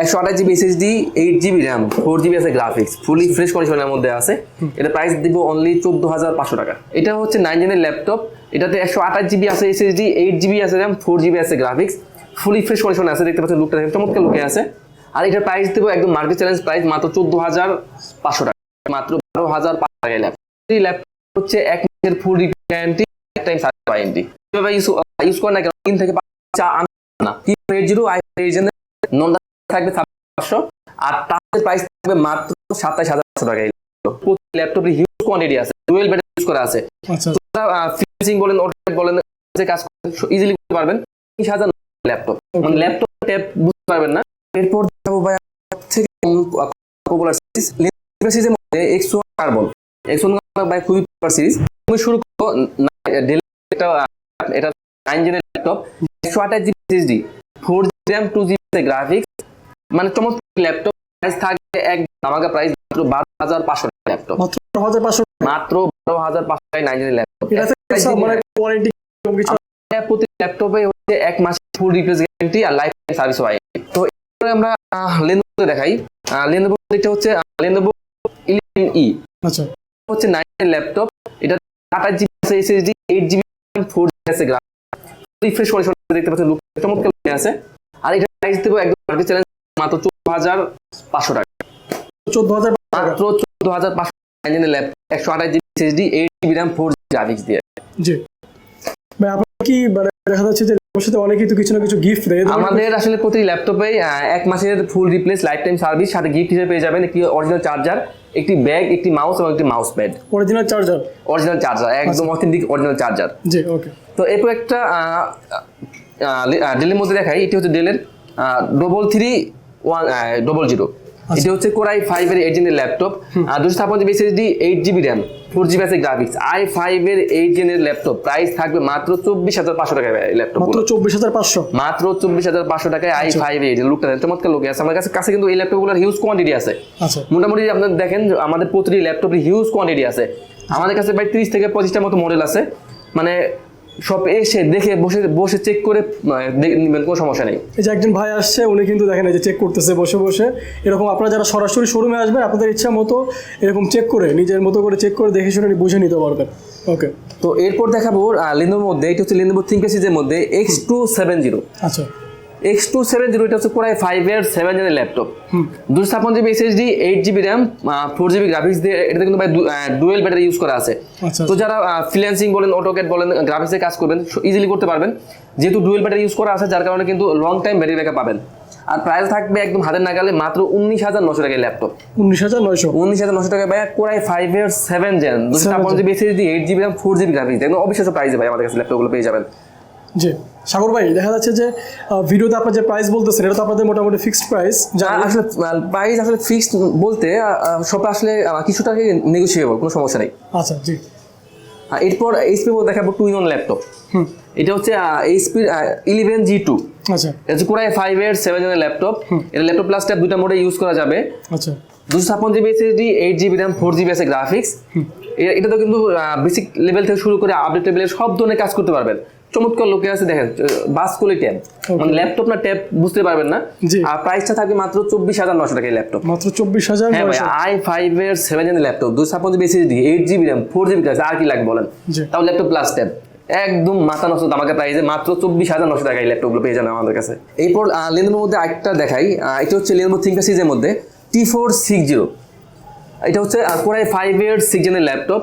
একশো আঠাশ GB SSD eight GB RAM four GB আছে গ্রাফিক্স ফুলি ফ্রেশ কন্ডিশনের মধ্যে আছে। এটা প্রাইস দিব অনলি চোদ্দ হাজার পাঁচশো টাকা। এটা হচ্ছে নাইন জেনের ল্যাপটপ এটাতে একশো আঠাশ জিবি আছে এসএসডি এইট জিবি আছে র্যাম ফোর জিবি আছে গ্রাফিক্স ফুলি ফ্রেশ কন্ডিশনে আছে, দেখতে পাচ্ছেন লুকটা চমৎকার লুকে আছে। আর এটার প্রাইস দেবো একদম মার্কেট চ্যালেঞ্জ প্রাইস মাত্র চোদ্দ হাজার পাঁচশো টাকা। মাত্র বারো হাজার পাঁচশো টাকায় ল্যাপটপ এই ল্যাপটপ হচ্ছে এক মাসের full guarantee time service warranty use করেন না কেন? তিন থেকে পাঁচ চা আনবে না। কি এইট জিরো আই নন থাকবে পাঁচশো আর টাচের প্রাইস থাকবে মাত্র সাতাশ হাজার পাঁচশো টাকা হিউজ কোয়ান্টিটি আছে ডুয়েল ব্যাটারি ইউজ করা আছে। আচ্ছা। ফিনিশিং বলেন অটোকেট বলেন যে কাজ ইজিলি করতে পারবেন তিরিশ হাজার ল্যাপটপ মানে ল্যাপটপ ট্যাব বুঝতে পারবেন না। এরপর দেখাবো ভাই থেকে পপুলার সিরিজ সিরিজের মধ্যে এক্সো কার্বন এক্সো ভাই খুবই পপুলার সিরিজ তুমি শুরু করো ডেল এটা এটা নাইন জেনের ল্যাপটপ একশো আঠাশ GB SSD four G RAM two GB graphics মানে চমৎকার ল্যাপটপ প্রাইস থাকবে এক আমাকে প্রাইস মাত্র বারো হাজার পাঁচশো ল্যাপটপ মাত্র হাজার পাঁচশো মাত্র বারো হাজার পাঁচশো টাকায় নাইন জেনের ল্যাপটপ এটা মানে কিছু। প্রতি ল্যাপটপে হচ্ছে এক মাস ফুল রিপ্লেস গ্যারান্টি আর লাইফ টাইম সার্ভিস ওয়ারেন্টি তো এরপরে আমরা লেনোভো দেখাই। লেনোভো এটা হচ্ছে লেনোভো ইলেভেন ই আচ্ছা। হচ্ছে নাইন ল্যাপটপ এটা আঠাশ জিবি আছে এসএসডি এইট জিবি ফোর আছে গ্রাফ। রিফ্রেশ করে দেখতে পাচ্ছেন লুক চমৎকার আছে। আর এটা প্রাইস দেবো একদম মার্কেট মাত্র চোদ্দ হাজার পাঁচশো টাকা? চোদ্দ হাজার মাত্র চোদ্দ হাজার পাঁচশো ল্যাপটপ একশো আঠাশ GB SSD eight GB RAM four graphics দিয়ে। জি। ভাই আপনার কি মানে দেখা যাচ্ছে যে সাথে অনেকেই তো কিছু না কিছু গিফট দেয় আমাদের আসলে প্রতি ল্যাপটপে এক মাসের full replace life time service সাথে গিফট হিসেবে পেয়ে যাবেন একটি অরিজিনাল চার্জার একটি ব্যাগ একটি মাউস এবং একটি mouse pad original charger original charger একদম অথেন্টিক অরিজিনাল চার্জার জি ওকে তো এরপর একটা ডেলের মধ্যে দেখাই এটি হচ্ছে ডেলের double three one double zero এটি হচ্ছে কোরাই ফাইভ এর এইট জেনের ল্যাপটপ দুশো ছাপ্পান্ন GB SSD eight GB RAM four GB আছে গ্রাফিক্স আই ফাইভ এর এইট জেনের ল্যাপটপ প্রাইস থাকবে মাত্র চব্বিশ হাজার পাঁচশো টাকা ল্যাপটপ মাত্র চব্বিশ হাজার পাঁচশো? মাত্র চব্বিশ হাজার পাঁচশো টাকায় আই ফাইভ এইট লুকটা চমৎকার লোক আছে আমার কাছে কাছে কিন্তু এই ল্যাপটপগুলোর হিউজ কোয়ান্টিটি আছে। আচ্ছা। মোটামুটি আপনার দেখেন আমাদের প্রতিটি ল্যাপটপের হিউজ কোয়ান্টিটি আছে। আমাদের কাছে প্রায় তিরিশ থেকে পঁচিশটার মতো মডেল আছে। মানে সব এসে দেখে বসে বসে চেক করে মানে, নেবেন কোনো সমস্যা নেই। এই যে একজন ভাই আসছে উনি কিন্তু দেখেন এই যে চেক করতেছে বসে বসে। এরকম আপনারা যারা সরাসরি শোরুমে আসবেন আপনাদের ইচ্ছা মতো এরকম চেক করে নিজের মতো করে চেক করে দেখে শুনে বুঝে নিতে পারবেন। ওকে তো এরপর দেখাবো লিনোর মধ্যে এটা হচ্ছে লেনোভো থিঙ্কেসিজের মধ্যে এক্স টু সেভেন জিরো আচ্ছা। এক্স টু সেভেন জিরো এটা হচ্ছে প্রায় ফাইভ এর সেভেন জেনের ল্যাপটপ দুশো ছাপ্পান্ন GB SSD eight GB RAM four GB graphics দিয়ে এটাতে কিন্তু ভাই ডুয়েল ব্যাটারি ইউজ করা আছে। আচ্ছা তো যারা ফ্রিল্যান্সিং বলেন অটোকেট বলেন গ্রাফিক্সে কাজ করবেন ইজিলি করতে পারবেন। যেহেতু ডুয়েল ব্যাটারি ইউজ করা আছে যার কারণে কিন্তু লং টাইম ব্যাটারি ব্যাকআপ পাবেন। আর প্রাইস থাকবে একদম হাতের নাগালে মাত্র উনিশ হাজার নশো টাকায় ল্যাপটপ উনিশ হাজার নয়শো? উনিশ হাজার নশো টাকায় ভাই কোরাই ফাইভ এর সেভেন জেন দুশো ছাপ্পান্ন GB SSD eight GB RAM four GB graphics একদম অবিশ্বাস্য প্রাইসে ভাই আমাদের কাছে ল্যাপটপগুলো পেয়ে যাবেন। জি। সাগর ভাই দেখা যাচ্ছে যে ভিডিওতে আপনার যে প্রাইস বলতেছেন এটা তো আপনাদের মোটামুটি ফিক্সড প্রাইস যা আসলে প্রাইস আসলে ফিক্সড বলতে সব আসলে আহ, কিছু টাকা নেগোসিয়েবল কোনো সমস্যা নেই। আচ্ছা জি। আর এরপর এইচপি দেখাবো টু ইন ল্যাপটপ হুম। এটা হচ্ছে এইচপি ইলেভেন জি টু আচ্ছা। এটা হচ্ছে কোরাই ফাইভ এর সেভেন জনের ল্যাপটপ এটা ল্যাপটপ প্লাস ট্যাব দুটা মোডে ইউজ করা যাবে। আচ্ছা। দুশো ছাপ্পান্ন GB SSD eight GB RAM four GB আছে গ্রাফিক্স এটা তো কিন্তু বেসিক লেভেল থেকে শুরু করে আপডেট লেভেলের সব ধরনের কাজ করতে পারবেন। চমৎকার লোকে আছে দেখেন বাসকুলি ট্যাব মানে ল্যাপটপ না ট্যাব বুঝতে পারবেন না। আর প্রাইসটা থাকবে মাত্র চব্বিশ হাজার নশো টাকা ল্যাপটপ মাত্র চব্বিশ হাজার হ্যাঁ ভাই আই ফাইভ এর সেভেন জেনের ল্যাপটপ দুশো ছাপ্পান্ন GB SSD eight GB RAM four GB আর কি লাগবে বলেন? তাও ল্যাপটপ প্লাস ট্যাব একদম মাথা নষ্ট আমাকে প্রাইসে মাত্র চব্বিশ হাজার নশো টাকা এই ল্যাপটপগুলো পেয়ে যাবেন আমাদের কাছে। এরপর লেনোভোর মধ্যে আরেকটা দেখাই। এটা হচ্ছে লেনোভো থিঙ্কার সিরিজের মধ্যে টি ফোর সিক্স জিরো এটা হচ্ছে কোরাই ফাইভ এর সিক্স জেনের ল্যাপটপ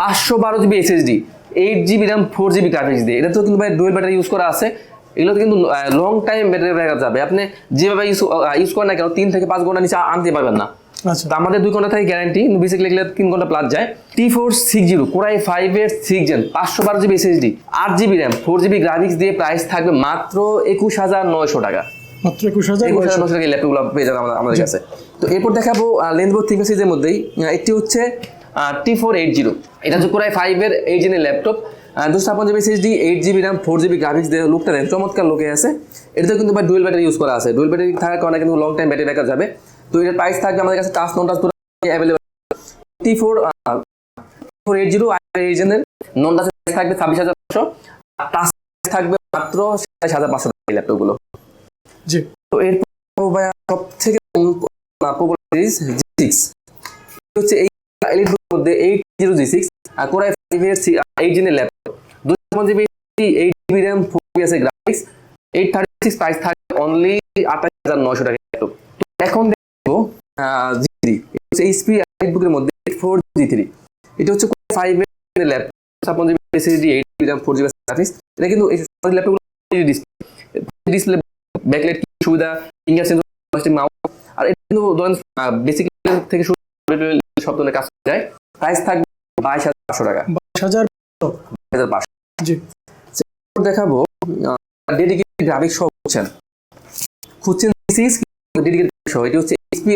পাঁচশো বারো GB SSD eight GB RAM four GB graphics দিয়ে এটা তো কিন্তু ভাই ডুয়েল ব্যাটারি ইউজ করা আছে। এগুলোতে কিন্তু লং টাইম ব্যাটারি ব্যাকআপ যাবে। আপনি যেভাবে ইউজ ইউজ করেন না কেন তিন থেকে পাঁচ ঘণ্টা নিচে আনতে পারবেন না। আচ্ছা। তো আমাদের দুই ঘণ্টা থেকে গ্যারান্টি বেসিক লিখলে তিন ঘণ্টা প্লাস যায়। T four six zero core i five এর সিক্স জেন পাঁচশো বারো জিবি এসএসডি আট GB RAM four GB graphics দিয়ে প্রাইস থাকবে মাত্র একুশ হাজার নয়শো টাকা। মাত্র একুশ হাজার একুশ হাজার এই ল্যাপটপগুলো পেয়ে যাবেন আমাদের- কাছে। তো এরপর দেখাবো থ্রি সিরিজের মধ্যেই। একটি হচ্ছে টি ফোর এইট জিরো এটা হচ্ছে কোরাই ফাইভ এইট জেনের ল্যাপটপ দুশো ছাপ্পান্ন GB SSD eight GB RAM four GB graphics দিয়ে লুকটা দেন চমৎকার লোকে আছে। এটাতে কিন্তু ভাই ডুয়েল ব্যাটারি ইউজ করা আছে। ডুয়েল ব্যাটারি থাকার কারণে কিন্তু লং টাইম ব্যাটারি ব্যাকআপ যাবে। তো এটার প্রাইস থাকবে আমাদের কাছে touch non touch available T four four eight zero eight জেনের non touch থাকবে ছাব্বিশ হাজার পাঁচশো। টাচ থাকবে মাত্র সাতাশ হাজার পাঁচশো ল্যাপটপগুলো জি। তো এরপর সব থেকে পপুলার সিরিজ হচ্ছে এই এলিট মধ্যে এইট জিরো জি সিক্স আর কোরাই ফাইভ এর এইট জেনের ল্যাপটপ দুশো ছাপ্পান্ন GB eight GB RAM four আছে graphics eight thirty six price থাকে অনলি আঠাশ হাজার নশো টাকা ল্যাপটপ এখন দেখব জি থ্রি এইচপি বুকের মধ্যে ফোর জি থ্রি এটা হচ্ছে ফাইভ এর ল্যাপটপ ছাপ্পান্ন GB SSD eight GB RAM four GB graphics এটা কিন্তু এই ল্যাপটপগুলো ডিসপ্লে ডিসপ্লে ব্যাকলাইট কি সুবিধা? ফিঙ্গার সেন্সর মাউস আর এটা কিন্তু ধরেন বেসিক থেকে শুরু করে সব ধরনের কাজ যায়। প্রাইস থাকবে বাইশ হাজার পাঁচশো টাকা। বাইশ হাজার হাজার পাঁচশো। জি। দেখাবো ডেডিকেটেড গ্রাফিক্স সহ হচ্ছেন খুঁজছেন সিক্স ডেডিকেটেড সহ। এটি হচ্ছে এইচপি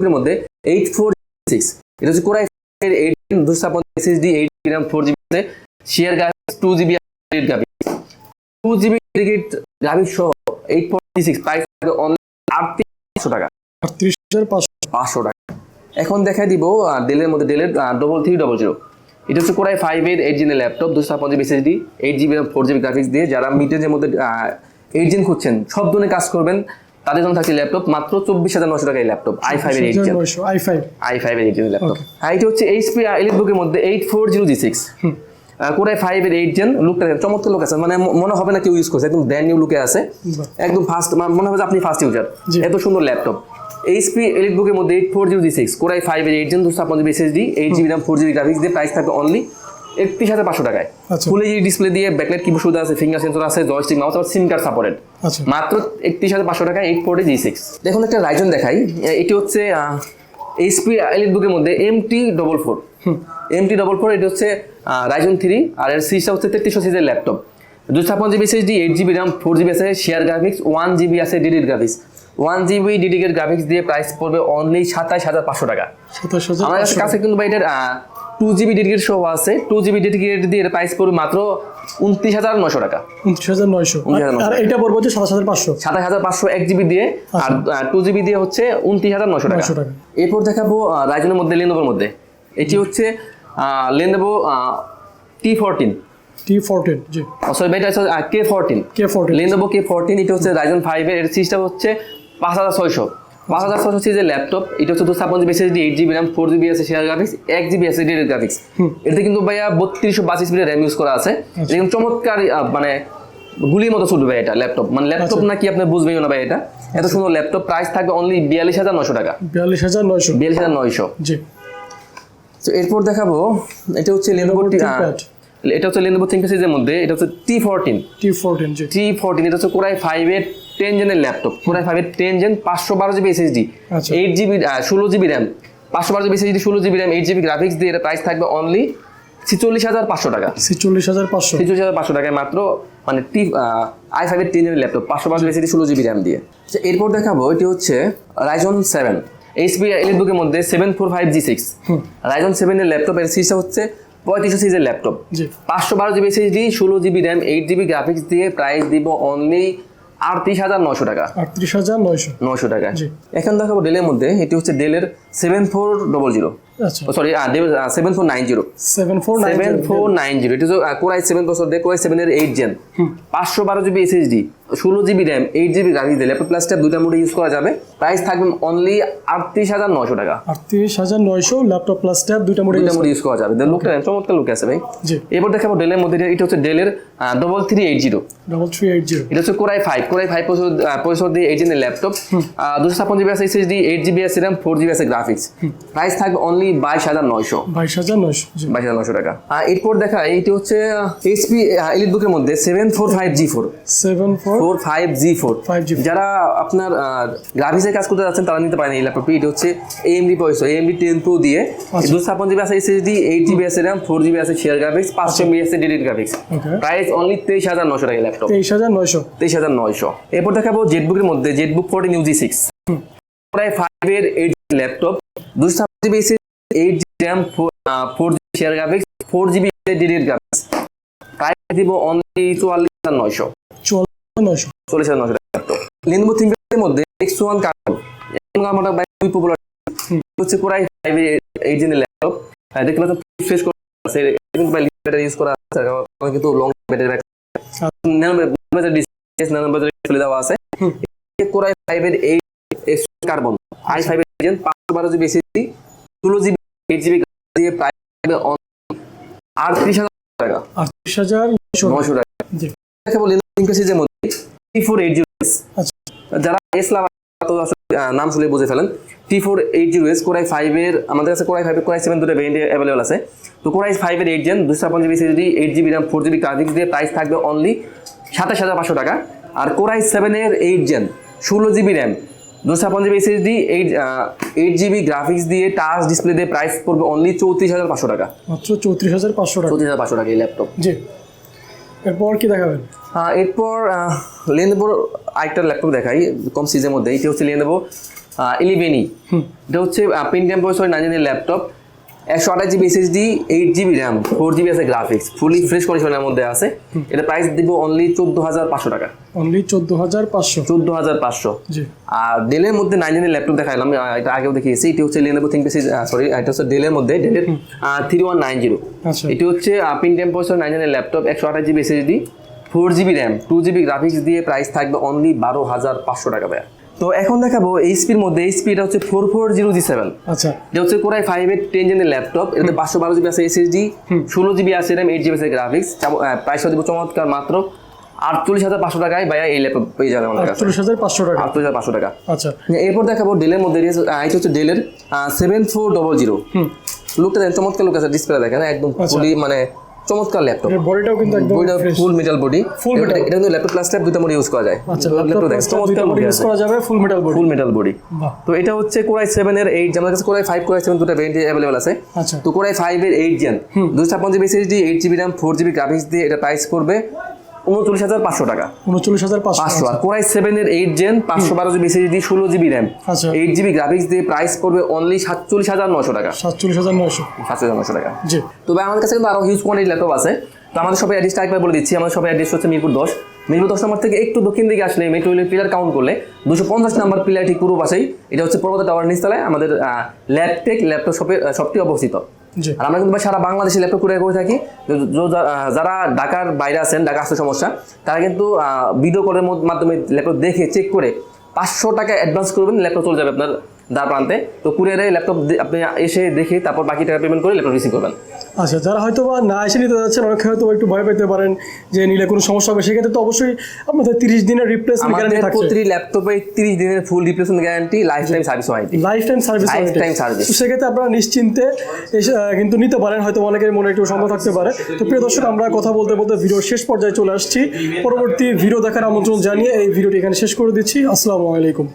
এর মধ্যে এইট ফোর সিক্স এটা হচ্ছে কোরাই এর এইট দুশো ছাপ্পান্ন SSD eight RAM four GB share graphics two GB graphics two GB dedicate graphics সহ এইট ফোর সিক্স প্রাইস থাকবে অনলি আটত্রিশশো টাকা। আটত্রিশ পাঁচশো পাঁচশো টাকা। এখন দেখাই দিব ডেলের মধ্যে ডেলের ডবল থ্রি ডবল জিরো এটা হচ্ছে core i five eight eight জিনের ল্যাপটপ দুশো ছাপ্পান্ন GB SSD eight GB four GB graphics দিয়ে যারা মিটের মধ্যে এইট জিন খুঁজছেন সব ধরনের কাজ করবেন তাদের জন্য থাকছে ল্যাপটপ মাত্র চব্বিশ হাজার নশো টাকা এই ল্যাপটপ আই ফাইভ এর eight i five i five এর এইট জিনের ল্যাপটপ আর এটা হচ্ছে এইচপি এলিট বুকের মধ্যে eight four zero G six core i five এর এইট জেন লুকটা চমৎকার লুক আছে। মানে মনে হবে না কেউ ইউজ করছে একদম ব্র্যান্ড নিউ লুকে আছে। একদম ফার্স্ট মনে হবে যে আপনি ফার্স্ট ইউজার এত সুন্দর ল্যাপটপ এইচপি এলিট বুকের মধ্যে eight four zero G six core i five এর এইট জেন দুশো ছাপ্পান্ন GB SSD eight GB RAM four GB graphics দিয়ে প্রাইস থাকবে অনলি একত্রিশ হাজার পাঁচশো টাকায়। ফুল এইচডি ডিসপ্লে দিয়ে ব্যাকলাইট কিবোর্ড সুবিধা আছে ফিঙ্গার সেন্সর আছে জয়স্টিক মাউস আর সিম কার্ড সাপোর্টেড মাত্র একত্রিশ হাজার পাঁচশো টাকা এইট ফোর জি সিক্স দেখুন একটা রাইজন দেখাই এটি হচ্ছে এইচপি এলিট বুকের মধ্যে M T double four M T double four এটি হচ্ছে রাইজন থ্রি আর এর সিরিজটা হচ্ছে তেত্রিশশো সিজের ল্যাপটপ দুশো ছাপ্পান্ন GB SSD eight GB RAM four GB আছে শেয়ার গ্রাফিক্স ওয়ান জিবি আছে ডিডিড graphics one GB dedicate graphics দিয়ে প্রাইস পড়বে অনলি সাতাইশ হাজার পাঁচশো টাকা। সাতাশ আমার কাছে কাছে কিন্তু ভাই এটার টু জিবি ডেডিকেট সহ আছে। টু জিবি ডেডিকেট দিয়ে এর প্রাইস পড়বে মাত্র উনত্রিশ হাজার নয়শো টাকা। উনত্রিশ হাজার নয়শো। আর এটা পড়ব হচ্ছে সাতাশ হাজার পাঁচশো। সাতাশ হাজার পাঁচশো এক জিবি দিয়ে আর টু জিবি দিয়ে হচ্ছে উনত্রিশ হাজার নয়শো টাকা। 900 টাকা। এরপর দেখাবো রাইজনের মধ্যে লেনোভোর মধ্যে। এটি হচ্ছে T fourteen T fourteen G. Sorry এটা হচ্ছে K fourteen K fourteen Lenovo K fourteen এটা হচ্ছে রাইজন ফাইভের এর হচ্ছে পাঁচ হাজার ছয়শো। পাঁচ হাজার সিরিজের ল্যাপটপ এটা হচ্ছে দুশো ছাপ্পান্ন GB SSD eight GB RAM four GB আছে শেয়ার গ্রাফিক্স এক জিবি আছে ডেটেড গ্রাফিক্স এটাতে কিন্তু ভাইয়া বত্রিশশো বাসি জিবি র্যাম ইউজ করা আছে। এটা চমৎকার মানে গুলির মতো ছুটবে এটা ল্যাপটপ। মানে ল্যাপটপ নাকি আপনি বুঝবেন না ভাই এটা? এত সুন্দর ল্যাপটপ প্রাইস থাকবে অনলি বিয়াল্লিশ হাজার নশো টাকা। বিয়াল্লিশ হাজার নয়শো। বিয়াল্লিশ হাজার নয়শো। জি। তো এরপর দেখাবো এটা হচ্ছে লেনোভো। এটা হচ্ছে লেনোভো থিঙ্কপ্যাড সিরিজের মধ্যে এটা হচ্ছে T fourteen T fourteen G. T fourteen এটা হচ্ছে কোরাই ফাইভের টেন জেনের ল্যাপটপ কোরাই ফাইভের টেন জেন পাঁচশো বারো জিবি এসএসডি। এইট জিবি ষোলো জিবি র্যাম পাঁচশো বারো জিবি এসএসডি ষোলো GB RAM eight GB graphics দিয়ে এটা প্রাইস থাকবে অনলি ছিচল্লিশ হাজার পাঁচশো টাকা। ছেচল্লিশ হাজার পাঁচশো। ছিচল্লিশ হাজার পাঁচশো টাকায় মাত্র মানে টি আই ফাইভের টেন জেনের ল্যাপটপ পাঁচশো বারো জিবি এসএসডি ষোলো জিবি র্যাম দিয়ে। আচ্ছা, এরপর দেখাবো এটি হচ্ছে রাইজন সেভেন এইচপি বুকের মধ্যে seven four five G six Ryzen সেভেনের ল্যাপটপের সিরিজটা হচ্ছে পঁয়ত্রিশশো সিরিজের ল্যাপটপ পাঁচশো বারো জিবি এসএসডি ষোলো GB RAM eight GB graphics দিয়ে প্রাইস দিব অনলি আটত্রিশ হাজার নশো টাকা। আটত্রিশ হাজার নয়শো। নশো টাকা এখন দেখাবো ডেলের মধ্যে এটি হচ্ছে ডেলের seven four double zero sorry seven four nine zero seven four nine seven four nine zero এটি হচ্ছে কোরাই সেভেন দিয়ে কোরাই সেভেনের এইট জেন পাঁচশো বারো জিবি এসএসডি ষোলো GB RAM eight GB graphics দিয়ে ল্যাপটপ প্লাস ট্যাব দুইটা মোডে ইউজ করা যাবে। প্রাইস থাকবে অনলি আটত্রিশ হাজার নশো টাকা। আটত্রিশ হাজার নয়শো ল্যাপটপ প্লাস ট্যাব দুইটা দুইটা মোডে ইউজ করা। যাবে। লুকটা চমৎকার লুক আছে ভাই। এরপর দেখাবো ডেলের মধ্যে এটা হচ্ছে ডেলের double three eight zero double three eight zero এটা হচ্ছে কোরাই ফাইভ কোরাই ফাইভ পঁয়ষট্টি দিয়ে এইট জিনের ল্যাপটপ দুশো ছাপ্পান্ন জিবি আছে এসএসডি এইট জিবি আছে র্যাম ফোর জিবি আছে গ্রাফিক্স প্রাইস থাকবে অনলি বাইশ হাজার নয়শো। বাইশ হাজার নয়শো বাইশ হাজার নয়শো টাকা। আর এরপর দেখা এইটি হচ্ছে এইচপি এলিট বুকের মধ্যে seven four five G four seven four five G four যারা আপনার গ্রাফিক্সের কাজ করতে যাচ্ছেন তারা নিতে পারেন এই ল্যাপটপটি এটি হচ্ছে এএমডি পয়সা এএমডি টেন প্রো দিয়ে। আচ্ছা। দুশো ছাপ্পান্ন জিবি আছে এসএসডি এইট জিবি আছে র্যাম ফোর জিবি আছে শেয়ার গ্রাফিক্স পাঁচশো এমবি আছে ডিডিট গ্রাফিক্স প্রাইস অনলি তেইশ হাজার নশো টাকা ল্যাপটপ তেইশ হাজার নয়শো। তেইশ হাজার নয়শো। এরপর দেখাবো জেটবুকের মধ্যে জেটবুক ফোরটিন ইউজি সিক্স প্রায় ফাইভের এইট ল্যাপটপ দুশো ছাপ্পান্ন GB eight RAM four GB share graphics four GB did it graphics price দিব অনলি চুয়াল্লিশ হাজার নয়শো। নয়শো। চল্লিশ হাজার নশো টাকা। ল্যাপটপ লেনোভো মধ্যে এক্স ওয়ান কার্বন আমরা খুবই পপুলার হচ্ছে কোরাই ফাইভের এইট জেনের ল্যাপটপ দেখতে পাচ্ছেন ফ্রেশ করা আছে। কিন্তু ব্যাটারি ইউজ করা আছে। কিন্তু long battery back nano bezel display nano bezel খুলে দেওয়া আছে। কোরাই ফাইভের eight carbon i five agent পাঁচশো বারো জিবি এসএসডি ষোলো জিবি এইট জিবি দিয়ে প্রায় আটত্রিশ হাজার টাকা। আটত্রিশ হাজার নশো টাকা। মধ্যে টি ফোর এইট জিরো যারা এস আহ, নাম শুনে বুঝে ফেলেন। T four eight zero S core i ফাইভের আমাদের কাছে কোরাই ফাইভের কোরাই সেভেন দুটো ভেরিয়েন্ট অ্যাভেলেবল আছে। তো কোরাই ফাইভের এইট জেন দুশো ছাপ্পান্ন GB CD eight GB RAM four GB graphics দিয়ে প্রাইস থাকবে অনলি সাতাশ হাজার পাঁচশো টাকা। আর কোরাই সেভেনের এইট জেন ষোলো জিবি র্যাম দুশো ছাপ্পান্ন GB SSD eight eight GB graphics দিয়ে টাচ ডিসপ্লে দিয়ে প্রাইস পড়বে অনলি চৌত্রিশ হাজার পাঁচশো টাকা। মাত্র চৌত্রিশ হাজার পাঁচশো টাকা। চৌত্রিশ হাজার পাঁচশো টাকা এই ল্যাপটপ জি। এরপর কি দেখাবেন? এরপর লেনদেবোর আরেকটা ল্যাপটপ দেখাই কম সিজের মধ্যে। এটি হচ্ছে লেনদেবো ইলেভেনই এটা হচ্ছে পেন্টিয়াম প্রসেসর নাইন ল্যাপটপ একশো আঠাশ GB SSD eight GB RAM four GB আছে গ্রাফিক্স ফুলি ফ্রেশ কন্ডিশনের মধ্যে আছে। এটা প্রাইস দিব অনলি চোদ্দ হাজার পাঁচশো টাকা। অনলি চোদ্দ হাজার পাঁচশো। চোদ্দ হাজার পাঁচশো। আর ডেলের মধ্যে নাইন জেনের ল্যাপটপ দেখালাম এটা আগেও দেখিয়েছি এটি হচ্ছে লেনেভো থিঙ্ক সরি এটা হচ্ছে ডেলের মধ্যে ডেলের থ্রি ওয়ান নাইন জিরো এটি হচ্ছে পিনটেম প্রসেসর নাইন জেনের ল্যাপটপ একশো আঠাশ GB SSD four GB RAM two GB graphics দিয়ে প্রাইস থাকবে অনলি বারো হাজার পাঁচশো টাকা ভাইয়া। তো এখন দেখাবো এইচপির মধ্যে এইচপি এটা হচ্ছে four four zero G seven আচ্ছা। এটা হচ্ছে কোরাই ফাইভ এর টেন জেনের ল্যাপটপ এটাতে পাঁচশো বারো জিবি আছে এসএসডি ষোলো জিবি আছে র্যাম এইট জিবি আছে গ্রাফিক্স প্রাইস দিব চমৎকার মাত্র আটচল্লিশ হাজার পাঁচশো টাকায় ভাইয়া এই ল্যাপটপ পেয়ে যাবে আমাদের আটচল্লিশ হাজার পাঁচশো টাকা। আটচল্লিশ হাজার পাঁচশো টাকা। আচ্ছা। এরপর দেখাবো ডেলের মধ্যে এটা হচ্ছে- হচ্ছে ডেলের সেভেন ফোর ডবল জিরো লুকটা দেখেন চমৎকার লুক আছে ডিসপ্লে দেখেন একদম আচ্ছা। ফুলি মানে চমৎকার ল্যাপটপ বডিটাও কিন্তু একদম। Full metal body full metal এটা কিন্তু ল্যাপটপ প্লাস ল্যাপ দুটো মোড ইউজ করা যায়। আচ্ছা ল্যাপটপ দেখেন চমৎকার ইউজ করা যাবে full metal body full metal body তো এটা হচ্ছে কোরাই 7 এর 8 আমাদের কাছে কোরাই 5 কোরাই 7 দুটো ভেরিয়েন্ট अवेलेबल আছে। আচ্ছা। তো কোরাই 5 এর 8 জেন দুশো ছাপ্পান্ন GB SSD eight GB RAM 4 GB graphics দিয়ে এটা প্রাইস করবে উনচল্লিশ হাজার পাঁচশো টাকা। উনচল্লিশ হাজার পাঁচশো পাঁচশো। আর কোরাই সেভেন এর এইট জেন পাঁচশো বারো জিবি এসএসডি ষোলো জিবি র্যাম আচ্ছা। এইট জিবি গ্রাফিক্স দিয়ে প্রাইস পড়বে অনলি সাতচল্লিশ হাজার নশো টাকা। সাতচল্লিশ হাজার নয়শো। সাতচল্লিশ হাজার নশো টাকা। জি। তবে আমাদের কাছে কিন্তু আরও হিউজ কোয়ান্টিটি ল্যাপটপ আছে। তো আমাদের শপের অ্যাড্রেসটা একবার বলে দিচ্ছি। আমাদের শপের অ্যাড্রেস হচ্ছে মিরপুর দশ। মিরপুর দশ নম্বর থেকে একটু দক্ষিণ দিকে আসলে মেট্রো রেলের পিলার কাউন্ট করলে দুশো পঞ্চাশ নাম্বার পিলার ঠিক পূর্ব পাশেই। এটা হচ্ছে পর্বত টাওয়ার নিচতলায় আমাদের ল্যাপটেক ল্যাপটপ শপের শপটি অবস্থিত। আর আমরা কিন্তু সারা বাংলাদেশে ল্যাপটপ কুরিয়ার করে থাকি। যারা ঢাকার বাইরে আছেন ঢাকা আসতে সমস্যা, তারা কিন্তু ভিডিও কলের মধ্য- মাধ্যমে ল্যাপটপ দেখে চেক করে পাঁচশো টাকা অ্যাডভান্স করবেন ল্যাপটপ চলে যাবে আপনার দ্বার প্রান্তে। তো কুরিয়ারে ল্যাপটপ আপনি এসে দেখে তারপর বাকি টাকা পেমেন্ট করে ল্যাপটপ রিসিভ করবেন। আচ্ছা যারা হয়তো বা না এসে নিতে যাচ্ছেন অনেকে হয়তো একটু ভয় পেতে পারেন যে নিলে কোনো সমস্যা হবে। সেক্ষেত্রে তো অবশ্যই আপনাদের তিরিশ দিনের রিপ্লেসমেন্ট গ্যারান্টি থাকছে। প্রতিটি ল্যাপটপে তিরিশ দিনের full replacement guarantee lifetime service warranty lifetime service Lifetime service সেক্ষেত্রে আপনারা নিশ্চিন্তে কিন্তু নিতে পারেন। হয়তো অনেকের মনে একটু সন্দেহ থাকতে পারে। তো প্রিয় দর্শক আমরা কথা বলতে বলতে ভিডিওর শেষ পর্যায়ে চলে আসছি। পরবর্তী ভিডিও দেখার আমন্ত্রণ জানিয়ে এই ভিডিওটি এখানে শেষ করে দিচ্ছি। আসসালামু আলাইকুম।